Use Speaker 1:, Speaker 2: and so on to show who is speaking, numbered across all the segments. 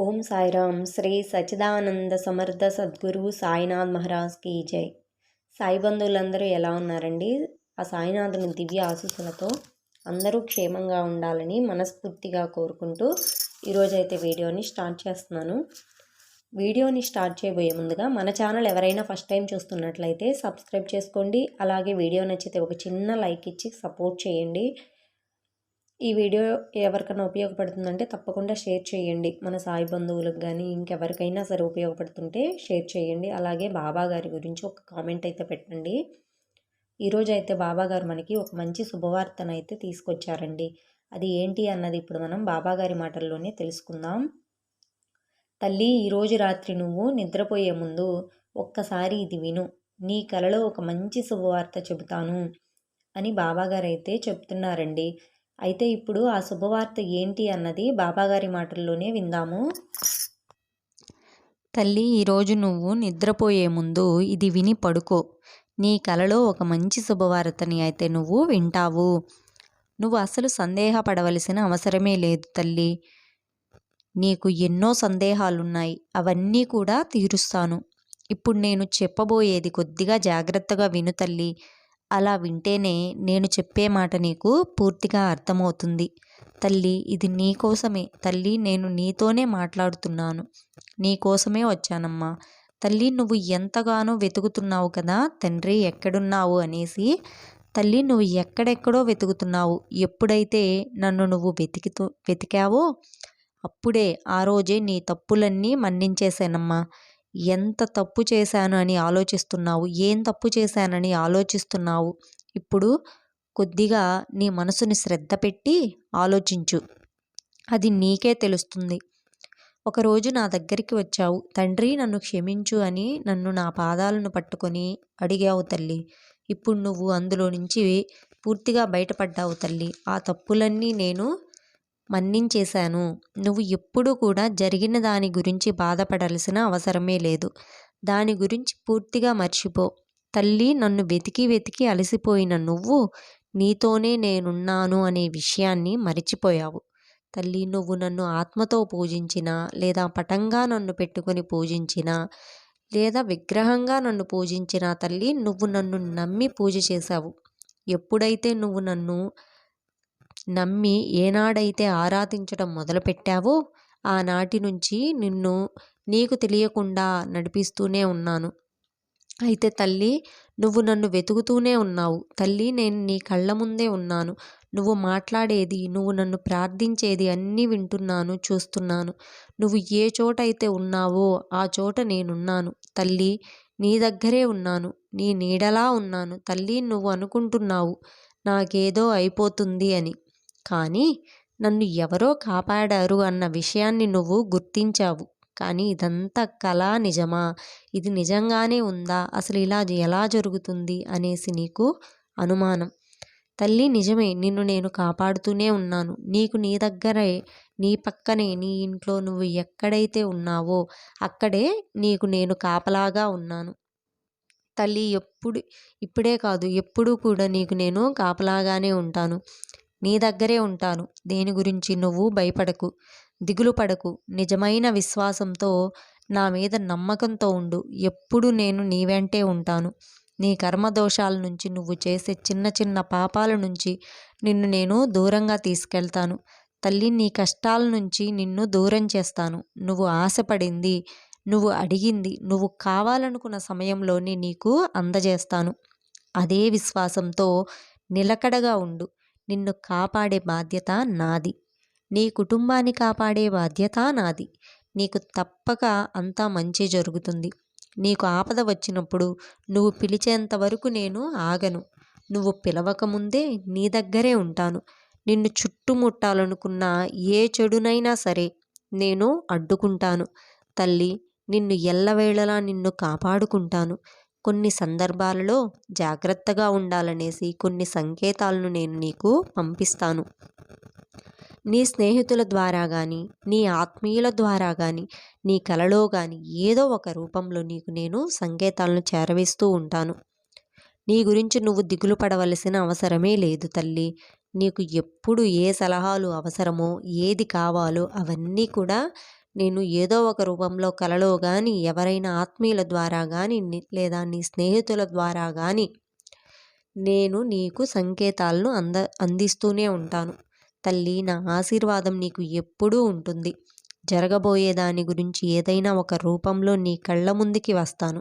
Speaker 1: ఓం సాయిరామ్. శ్రీ సచిదానంద సమర్థ సద్గురు సాయినాథ్ మహారాజ్కి జై. సాయి బంధువులందరూ ఎలా ఉన్నారండి? ఆ సాయినాథుని దివ్య ఆశీస్సులతో అందరూ క్షేమంగా ఉండాలని మనస్ఫూర్తిగా కోరుకుంటూ ఈరోజైతే వీడియోని స్టార్ట్ చేస్తున్నాను. వీడియోని స్టార్ట్ చేయబోయే ముందుగా మన ఛానల్ ఎవరైనా ఫస్ట్ టైం చూస్తున్నట్లయితే సబ్స్క్రైబ్ చేసుకోండి. అలాగే వీడియో నచ్చితే ఒక చిన్న లైక్ ఇచ్చి సపోర్ట్ చేయండి. ఈ వీడియో ఎవరికైనా ఉపయోగపడుతుందంటే తప్పకుండా షేర్ చేయండి. మన సాయి బంధువులకు కానీ ఇంకెవరికైనా సరే ఉపయోగపడుతుంటే షేర్ చేయండి. అలాగే బాబా గారి గురించి ఒక కామెంట్ అయితే పెట్టండి. ఈరోజు అయితే బాబా గారు మనకి ఒక మంచి శుభవార్తను అయితే తీసుకొచ్చారండి. అది ఏంటి అన్నది ఇప్పుడు మనం బాబా గారి మాటల్లోనే తెలుసుకుందాం. తల్లి ఈరోజు రాత్రి నువ్వు నిద్రపోయే ముందు ఒక్కసారి ఇది విను. నీ కలలో ఒక మంచి శుభవార్త చెబుతాను అని బాబాగారు అయితే చెప్తున్నారండి. అయితే ఇప్పుడు ఆ శుభవార్త ఏంటి అన్నది బాబాగారి మాటల్లోనే విందాము.
Speaker 2: తల్లి ఈరోజు నువ్వు నిద్రపోయే ముందు ఇది విని పడుకో. నీ కలలో ఒక మంచి శుభవార్తని అయితే నువ్వు వింటావు. నువ్వు అసలు సందేహపడవలసిన అవసరమే లేదు తల్లి. నీకు ఎన్నో సందేహాలున్నాయి. అవన్నీ కూడా తీరుస్తాను. ఇప్పుడు నేను చెప్పబోయేది కొద్దిగా జాగ్రత్తగా విను తల్లి. అలా వింటేనే నేను చెప్పే మాట నీకు పూర్తిగా అర్థమవుతుంది. తల్లి ఇది నీ కోసమే. తల్లి నేను నీతోనే మాట్లాడుతున్నాను. నీ కోసమే వచ్చానమ్మా. తల్లి నువ్వు ఎంతగానో వెతుకుతున్నావు కదా? తండ్రి ఎక్కడున్నావు అనేసి. తల్లి నువ్వు ఎక్కడెక్కడో వెతుకుతున్నావు. ఎప్పుడైతే నన్ను నువ్వు వెతికితూ వెతికావో అప్పుడే ఆ రోజే నీ తప్పులన్నీ మన్నించేశానమ్మా. ఎంత తప్పు చేశాను అని ఆలోచిస్తున్నావు? ఏం తప్పు చేశానని ఆలోచిస్తున్నావు? ఇప్పుడు కొద్దిగా నీ మనసుని శ్రద్ధ పెట్టి ఆలోచించు. అది నీకే తెలుస్తుంది. ఒకరోజు నా దగ్గరికి వచ్చావు. తండ్రి నన్ను క్షమించు అని నన్ను నా పాదాలను పట్టుకొని అడిగావు తల్లి. ఇప్పుడు నువ్వు అందులో నుంచి పూర్తిగా బయటపడ్డావు తల్లి. ఆ తప్పులన్నీ నేను మన్నించేశాను. నువ్వు ఎప్పుడూ కూడా జరిగిన దాని గురించి బాధపడాల్సిన అవసరమే లేదు. దాని గురించి పూర్తిగా మర్చిపో. తల్లి నన్ను వెతికి వెతికి అలసిపోయిన నువ్వు నీతోనే నేనున్నాను అనే విషయాన్ని మరిచిపోయావు. తల్లి నువ్వు నన్ను ఆత్మతో పూజించినా లేదా పటంగా నన్ను పెట్టుకొని పూజించినా లేదా విగ్రహంగా నన్ను పూజించినా తల్లి నువ్వు నన్ను నమ్మి పూజ చేశావు. ఎప్పుడైతే నువ్వు నన్ను నమ్మి ఏనాడైతే ఆరాధించడం మొదలుపెట్టావో ఆనాటి నుంచి నిన్ను నీకు తెలియకుండా నడిపిస్తూనే ఉన్నాను. అయితే తల్లి నువ్వు నన్ను వెతుకుతూనే ఉన్నావు. తల్లి నేను నీ కళ్ళ ముందే ఉన్నాను. నువ్వు మాట్లాడేది నువ్వు నన్ను ప్రార్థించేది అన్నీ వింటున్నాను చూస్తున్నాను. నువ్వు ఏ చోట అయితే ఉన్నావో ఆ చోట నేనున్నాను. తల్లి నీ దగ్గరే ఉన్నాను. నీ నీడలా ఉన్నాను. తల్లి నువ్వు అనుకుంటున్నావు నాకేదో అయిపోతుంది అని. కానీ నన్ను ఎవరో కాపాడారు అన్న విషయాన్ని నువ్వు గుర్తించావు. కానీ ఇదంతా కళ నిజమా? ఇది నిజంగానే ఉందా? అసలు ఇలా ఎలా జరుగుతుంది? అనేసి నీకు అనుమానం. తల్లి నిజమే నిన్ను నేను కాపాడుతూనే ఉన్నాను. నీకు నీ దగ్గరే నీ పక్కనే నీ ఇంట్లో నువ్వు ఎక్కడైతే ఉన్నావో అక్కడే నీకు నేను కాపలాగా ఉన్నాను. తల్లి ఎప్పుడు ఇప్పుడే కాదు ఎప్పుడూ కూడా నీకు నేను కాపలాగానే ఉంటాను. నీ దగ్గరే ఉంటాను. దేని గురించి నువ్వు భయపడకు. దిగులు పడకు. నిజమైన విశ్వాసంతో నా మీద నమ్మకంతో ఉండు. ఎప్పుడు నేను నీ వెంటే ఉంటాను. నీ కర్మదోషాల నుంచి నువ్వు చేసే చిన్న చిన్న పాపాల నుంచి నిన్ను నేను దూరంగా తీసుకెళ్తాను. తల్లి నీ కష్టాల నుంచి నిన్ను దూరం చేస్తాను. నువ్వు ఆశపడింది నువ్వు అడిగింది నువ్వు కావాలనుకున్న సమయంలోనే నీకు అందజేస్తాను. అదే విశ్వాసంతో నిలకడగా ఉండు. నిన్ను కాపాడే బాధ్యత నాది. నీ కుటుంబాన్ని కాపాడే బాధ్యత నాది. నీకు తప్పక అంతా మంచి జరుగుతుంది. నీకు ఆపద వచ్చినప్పుడు నువ్వు పిలిచేంత వరకు నేను ఆగను. నువ్వు పిలవకముందే నీ దగ్గరే ఉంటాను. నిన్ను చుట్టుముట్టాలనుకున్న ఏ చెడునైనా సరే నేను అడ్డుకుంటాను. తల్లి నిన్ను ఎల్లవేళలా నిన్ను కాపాడుకుంటాను. కొన్ని సందర్భాలలో జాగ్రత్తగా ఉండాలనేసి కొన్ని సంకేతాలను నేను నీకు పంపిస్తాను. నీ స్నేహితుల ద్వారా కానీ నీ ఆత్మీయుల ద్వారా కానీ నీ కలలో కానీ ఏదో ఒక రూపంలో నీకు నేను సంకేతాలను చేరవేస్తూ ఉంటాను. నీ గురించి నువ్వు దిగులు పడవలసిన అవసరమే లేదు తల్లి. నీకు ఎప్పుడు ఏ సలహాలు అవసరమో ఏది కావాలో అవన్నీ కూడా నేను ఏదో ఒక రూపంలో కలలో కానీ ఎవరైనా ఆత్మీయుల ద్వారా కానీ లేదా నీ స్నేహితుల ద్వారా కానీ నేను నీకు సంకేతాలను అంద అందిస్తూనే ఉంటాను. తల్లి నా ఆశీర్వాదం నీకు ఎప్పుడూ ఉంటుంది. జరగబోయే దాని గురించి ఏదైనా ఒక రూపంలో నీ కళ్ళ ముందుకి వస్తాను.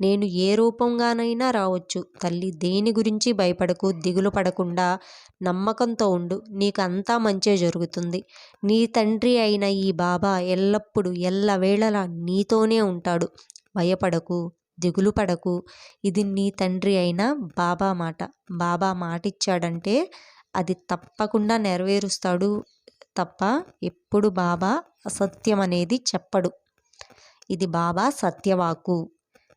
Speaker 2: నేను ఏ రూపంగానైనా రావచ్చు. తల్లి దేని గురించి భయపడకు దిగులు పడకుండా నమ్మకంతో ఉండు. నీకు అంతా మంచే జరుగుతుంది. నీ తండ్రి అయిన ఈ బాబా ఎల్లప్పుడూ ఎల్లవేళలా నీతోనే ఉంటాడు. భయపడకు దిగులు పడకు. ఇది నీ తండ్రి అయిన బాబా మాట. బాబా మాట ఇచ్చాడంటే అది తప్పకుండా నెరవేరుస్తాడు తప్ప ఎప్పుడు బాబా అసత్యం అనేది చెప్పడు. ఇది బాబా సత్యవాకు